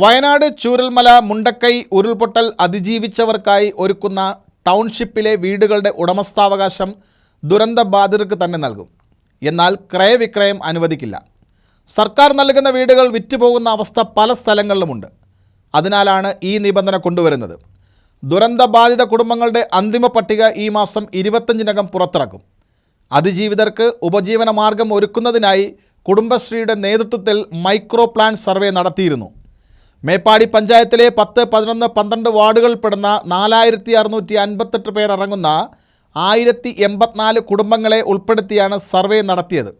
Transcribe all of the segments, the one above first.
വയനാട് ചൂരൽമല മുണ്ടക്കൈ ഉരുൾപൊട്ടൽ അതിജീവിച്ചവർക്കായി ഒരുക്കുന്ന ടൗൺഷിപ്പിലെ വീടുകളുടെ ഉടമസ്ഥാവകാശം ദുരന്തബാധിതർക്ക് തന്നെ നൽകും. എന്നാൽ ക്രയവിക്രയം അനുവദിക്കില്ല. സർക്കാർ നൽകുന്ന വീടുകൾ വിറ്റുപോകുന്ന അവസ്ഥ പല സ്ഥലങ്ങളിലുമുണ്ട്. അതിനാലാണ് ഈ നിബന്ധന കൊണ്ടുവരുന്നത്. ദുരന്തബാധിത കുടുംബങ്ങളുടെ അന്തിമ പട്ടിക ഈ മാസം ഇരുപത്തഞ്ചിനകം പുറത്തിറക്കും. അതിജീവിതർക്ക് ഉപജീവന മാർഗം ഒരുക്കുന്നതിനായി കുടുംബശ്രീയുടെ നേതൃത്വത്തിൽ മൈക്രോ പ്ലാൻ സർവേ നടത്തിയിരുന്നു. മേപ്പാടി പഞ്ചായത്തിലെ പത്ത് പതിനൊന്ന് പന്ത്രണ്ട് വാർഡുകളിൽപ്പെടുന്ന നാലായിരത്തി അറുന്നൂറ്റി അൻപത്തെട്ട് പേർ ഇറങ്ങുന്ന ആയിരത്തി എൺപത്തിനാല് കുടുംബങ്ങളെ ഉൾപ്പെടുത്തിയാണ് സർവേ നടത്തിയത്.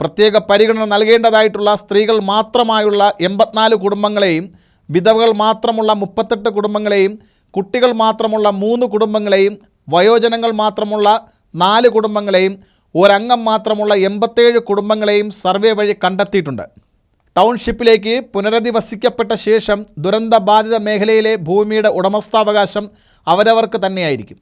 പ്രത്യേക പരിഗണന നൽകേണ്ടതായിട്ടുള്ള സ്ത്രീകൾ മാത്രമായുള്ള എൺപത്തിനാല് കുടുംബങ്ങളെയും വിധവകൾ മാത്രമുള്ള മുപ്പത്തെട്ട് കുടുംബങ്ങളെയും കുട്ടികൾ മാത്രമുള്ള മൂന്ന് കുടുംബങ്ങളെയും വയോജനങ്ങൾ മാത്രമുള്ള നാല് കുടുംബങ്ങളെയും ഒരംഗം മാത്രമുള്ള എൺപത്തേഴ് കുടുംബങ്ങളെയും സർവേ വഴി കണ്ടെത്തിയിട്ടുണ്ട്. ടൗൺഷിപ്പിലേക്ക് പുനരധിവസിക്കപ്പെട്ട ശേഷം ദുരന്തബാധിത മേഖലയിലെ ഭൂമിയുടെ ഉടമസ്ഥാവകാശം അവരവർക്ക് തന്നെയായിരിക്കും.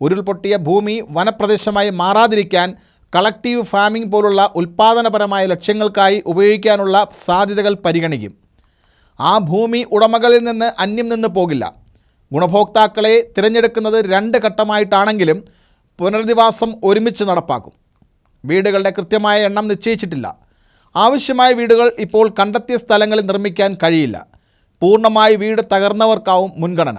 ഉരുൾപൊട്ടിയ ഭൂമി വനപ്രദേശമായി മാറാതിരിക്കാൻ കളക്റ്റീവ് ഫാമിംഗ് പോലുള്ള ഉൽപ്പാദനപരമായ ലക്ഷ്യങ്ങൾക്കായി ഉപയോഗിക്കാനുള്ള സാധ്യതകൾ പരിഗണിക്കും. ആ ഭൂമി ഉടമകളിൽ നിന്ന് അന്യം നിന്ന് പോകില്ല. ഗുണഭോക്താക്കളെ തിരഞ്ഞെടുക്കുന്നത് രണ്ട് ഘട്ടമായിട്ടാണെങ്കിലും പുനരധിവാസം ഒരുമിച്ച് നടപ്പാക്കും. വീടുകളുടെ കൃത്യമായ എണ്ണം നിശ്ചയിച്ചിട്ടില്ല. ആവശ്യമായ വീടുകൾ ഇപ്പോൾ കണ്ടെത്തിയ സ്ഥലങ്ങളിൽ നിർമ്മിക്കാൻ കഴിയില്ല. പൂർണമായി വീട് തകർന്നവർക്കാവും മുൻഗണന.